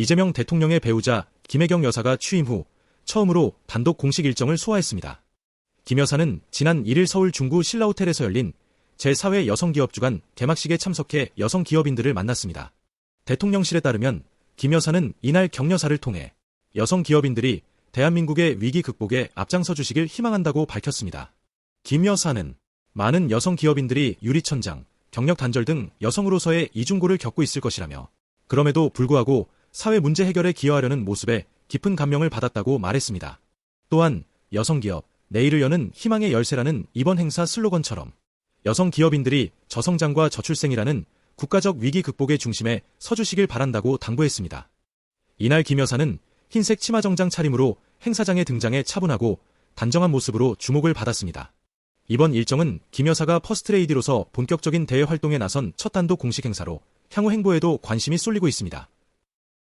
이재명 대통령의 배우자 김혜경 여사가 취임 후 처음으로 단독 공식 일정을 소화했습니다. 김 여사는 지난 1일 서울 중구 신라호텔에서 열린 제4회 여성기업주간 개막식에 참석해 여성 기업인들을 만났습니다. 대통령실에 따르면 김 여사는 이날 격려사를 통해 여성 기업인들이 대한민국의 위기 극복에 앞장서 주시길 희망한다고 밝혔습니다. 김 여사는 많은 여성 기업인들이 유리천장, 경력 단절 등 여성으로서의 이중고를 겪고 있을 것이라며 그럼에도 불구하고 사회 문제 해결에 기여하려는 모습에 깊은 감명을 받았다고 말했습니다. 또한 여성 기업, 내일을 여는 희망의 열쇠라는 이번 행사 슬로건처럼 여성 기업인들이 저성장과 저출생이라는 국가적 위기 극복의 중심에 서주시길 바란다고 당부했습니다. 이날 김 여사는 흰색 치마 정장 차림으로 행사장에 등장해 차분하고 단정한 모습으로 주목을 받았습니다. 이번 일정은 김 여사가 퍼스트레이디로서 본격적인 대외 활동에 나선 첫 단독 공식 행사로 향후 행보에도 관심이 쏠리고 있습니다.